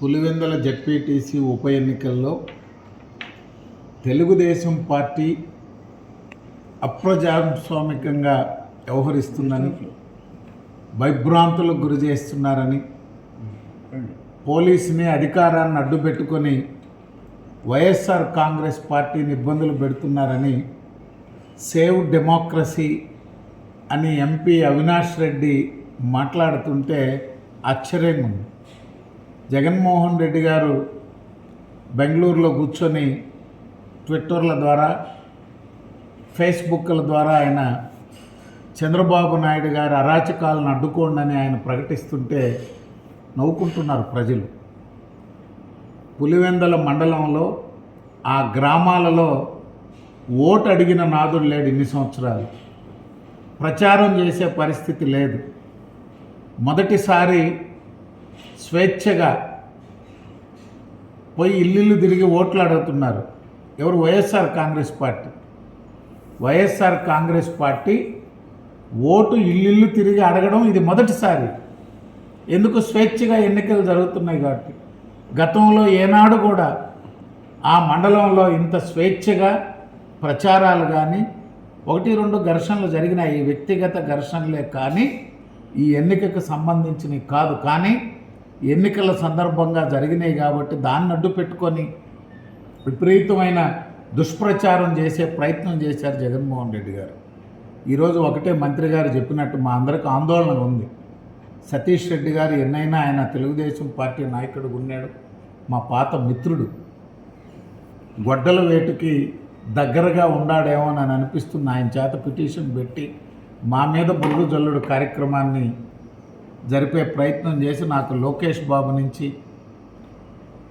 Pulivendula ZPTC ఉప ఎన్నికల్లో Telugu Desam party అప్రజాస్వామికంగా వ్యవహరిస్తుందని భయభ్రాంతులకు గురి చేస్తున్నారని పోలీసుని అధికారాన్ని అడ్డుపెట్టుకొని వైఎస్ఆర్ కాంగ్రెస్ పార్టీని ఇబ్బందులు పెడుతున్నారని సేవ్ డెమోక్రసీ అని ఎంపీ అవినాష్ రెడ్డి మాట్లాడుతుంటే ఆశ్చర్యంగా ఉంది. జగన్మోహన్ రెడ్డి గారు బెంగళూరులో కూర్చొని ట్విట్టర్ల ద్వారా ఫేస్బుక్ల ద్వారా ఆయన చంద్రబాబు నాయుడు గారి అరాచకాలను అడ్డుకోండి అని ఆయన ప్రకటిస్తుంటే నవ్వుకుంటున్నారు ప్రజలు. పులివెందల మండలంలో ఆ గ్రామాలలో ఓటు అడిగిన నాదుడు లేడు ఇన్ని సంవత్సరాలు. ప్రచారం చేసే పరిస్థితి లేదు. మొదటిసారి స్వేచ్ఛగా పోయి ఇల్లు తిరిగి ఓట్లు అడుగుతున్నారు ఎవరు? YSR Congress party. YSR Congress party vote ఇల్లు తిరిగి అడగడం ఇది మొదటిసారి. ఎందుకు? స్వేచ్ఛగా ఎన్నికలు జరుగుతున్నాయి కాబట్టి. గతంలో ఏనాడు కూడా ఆ మండలంలో ఇంత స్వేచ్ఛగా ప్రచారాలు కానీ ఒకటి రెండు ఘర్షణలు జరిగినాయి. ఈ వ్యక్తిగత ఘర్షణలే కానీ ఈ ఎన్నికకు సంబంధించినవి కాదు. కానీ ఎన్నికల సందర్భంగా జరిగినాయి కాబట్టి దాన్ని అడ్డు పెట్టుకొని విపరీతమైన దుష్ప్రచారం చేసే ప్రయత్నం చేశారు జగన్మోహన్ రెడ్డి గారు. ఈరోజు ఒకటే మంత్రి గారు చెప్పినట్టు మా అందరికి ఆందోళన ఉంది. సతీష్ రెడ్డి గారు ఎన్నైనా ఆయన తెలుగుదేశం పార్టీ నాయకుడు ఉన్నాడు. మా పాత మిత్రుడు. గొడ్డల వేటుకి దగ్గరగా ఉన్నాడేమో అని అనిపిస్తుంది. ఆయన చేత పిటిషన్ పెట్టి మా మీద బుర్రు జల్లుడు కార్యక్రమాన్ని జరిపే ప్రయత్నం చేసి నాకు లోకేష్ బాబు నుంచి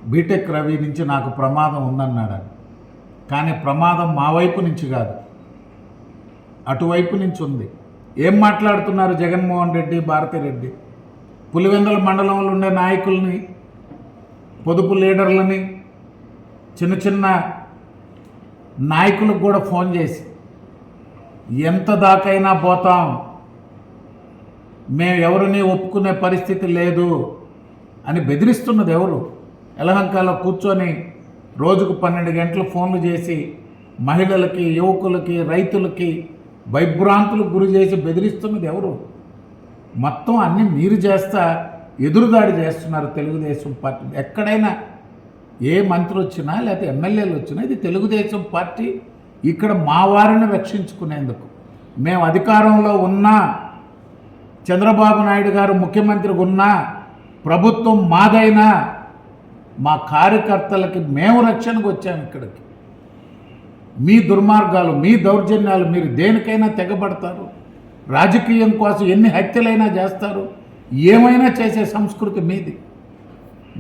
బీటెక్ రవి నుంచి నాకు ప్రమాదం ఉందన్నాడు కానీ ప్రమాదం మా వైపు నుంచి కాదు అటువైపు నుంచి ఉంది. ఏం మాట్లాడుతున్నారు జగన్మోహన్ రెడ్డి భారతిరెడ్డి పులివెందుల మండలంలో ఉండే నాయకుల్ని పొదుపు లీడర్లని చిన్న చిన్న నాయకులకు కూడా ఫోన్ చేసి ఎంత దాకైనా పోతాం మేము ఎవరిని ఒప్పుకునే పరిస్థితి లేదు అని బెదిరిస్తున్నది ఎవరు? ఎలహంకాలో కూర్చొని రోజుకు పన్నెండు గంటలు ఫోన్లు చేసి మహిళలకి యువకులకి రైతులకి భయభ్రాంతులకు గురి చేసి బెదిరిస్తున్నది ఎవరు? మొత్తం అన్నీ మీరు చేస్తా ఎదురుదాడి చేస్తున్నారు తెలుగుదేశం పార్టీ. ఎక్కడైనా ఏ మంత్రి వచ్చినా లేకపోతే ఎమ్మెల్యేలు వచ్చినా ఇది తెలుగుదేశం పార్టీ ఇక్కడ మా వారిని రక్షించుకునేందుకు. మేము అధికారంలో ఉన్నా చంద్రబాబు నాయుడు గారు ముఖ్యమంత్రిగా ఉన్నా ప్రభుత్వం మాదైనా మా కార్యకర్తలకి మేము రక్షణకు వచ్చాము ఇక్కడికి. మీ దుర్మార్గాలు మీ దౌర్జన్యాలు మీరు దేనికైనా తెగబడతారు. రాజకీయం కోసం ఎన్ని హత్యలైనా చేస్తారు. ఏమైనా చేసే సంస్కృతి మీది.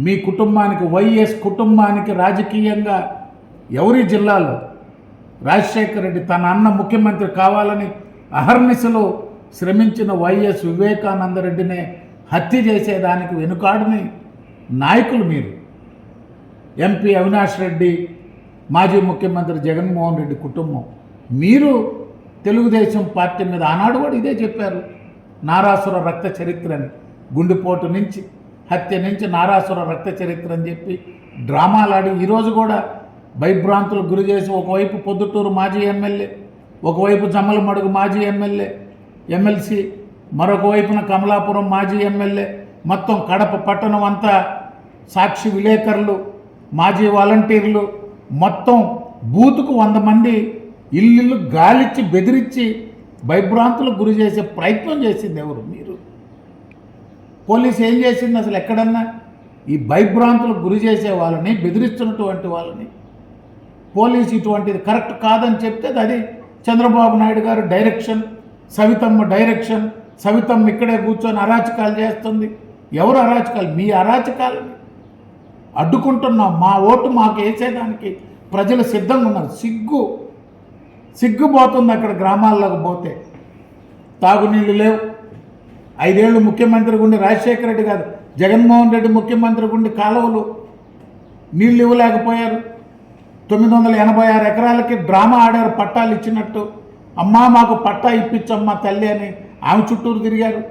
మీ కుటుంబానికి వైఎస్ కుటుంబానికి రాజకీయంగా ఎవరి జిల్లాలో రాజశేఖర రెడ్డి తన అన్న ముఖ్యమంత్రి కావాలని అహర్నిశలు శ్రమించిన వైఎస్ వివేకానందరెడ్డినే హత్య చేసేదానికి వెనుకాడని నాయకులు మీరు. ఎంపీ అవినాష్ రెడ్డి మాజీ ముఖ్యమంత్రి జగన్మోహన్ రెడ్డి కుటుంబం. మీరు తెలుగుదేశం పార్టీ మీద ఆనాడు కూడా ఇదే చెప్పారు. నారాసుర రక్త చరిత్ర అని. గుండెపోటు నుంచి హత్య నుంచి నారాసుర రక్త చరిత్ర అని చెప్పి డ్రామాలాడి ఈరోజు కూడా భయభ్రాంతులకు గురి చేసి ఒకవైపు పొద్దుటూరు మాజీ ఎమ్మెల్యే ఒకవైపు జమ్మలమడుగు మాజీ ఎమ్మెల్యే ఎమ్మెల్సీ మరొక వైపున కమలాపురం మాజీ ఎమ్మెల్యే మొత్తం కడప పట్టణం అంతా సాక్షి విలేకరులు మాజీ వాలంటీర్లు మొత్తం బూతుకు వంద మంది ఇల్లు గాలిచ్చి బెదిరించి భయభ్రాంతులకు గురి చేసే ప్రయత్నం చేసింది ఎవరు? మీరు. పోలీస్ ఏం చేసింది అసలు ఎక్కడన్నా? ఈ భయభ్రాంతులకు గురి చేసే వాళ్ళని బెదిరిస్తున్నటువంటి వాళ్ళని. పోలీస్ ఇటువంటిది కరెక్ట్ కాదని చెప్తే అది చంద్రబాబు నాయుడు గారు డైరెక్షన్. సవితమ్మ డైరెక్షన్ సవితమ్మ ఇక్కడే కూర్చొని అరాచకాలు చేస్తుంది. ఎవరు అరాచకాలు? మీ అరాచకాలని. అడ్డుకుంటున్నాం మా ఓటు మాకు వేసేదానికి ప్రజలు సిద్ధంగా ఉన్నారు. సిగ్గు. సిగ్గుపోతుంది అక్కడ గ్రామాల్లోకి పోతే. తాగునీళ్ళు లేవు. ఐదేళ్ళు ముఖ్యమంత్రి గుండి రాజశేఖర రెడ్డి కాదు జగన్మోహన్ రెడ్డి ముఖ్యమంత్రి గుండి కాలువలు నీళ్ళు ఇవ్వలేకపోయారు. తొమ్మిది వందల ఎనభై ఆరు ఎకరాలకి డ్రామా ఆడారు పట్టాలు ఇచ్చినట్టు. అమ్మా మాకు పట్టా ఇప్పించమ్మా తల్లి అని ఆమె చుట్టూరు తిరిగారు.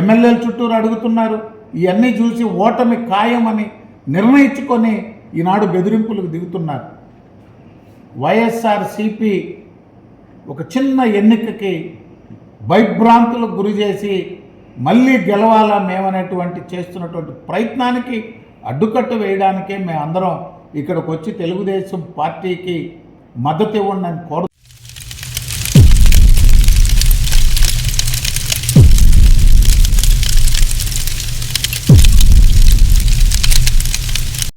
ఎమ్మెల్యేల చుట్టూరు అడుగుతున్నారు. ఇవన్నీ చూసి ఓటమి ఖాయమని నిర్ణయించుకొని ఈనాడు బెదిరింపులకు దిగుతున్నారు. వైఎస్ఆర్సిపి ఒక చిన్న ఎన్నికకి భయభ్రాంతులకు గురి చేసి మళ్ళీ గెలవాలా మేమనేటువంటి చేస్తున్నటువంటి ప్రయత్నానికి అడ్డుకట్టు వేయడానికే మేమందరం ఇక్కడికి వచ్చి తెలుగుదేశం పార్టీకి మద్దతు ఇవ్వండి అని కోరు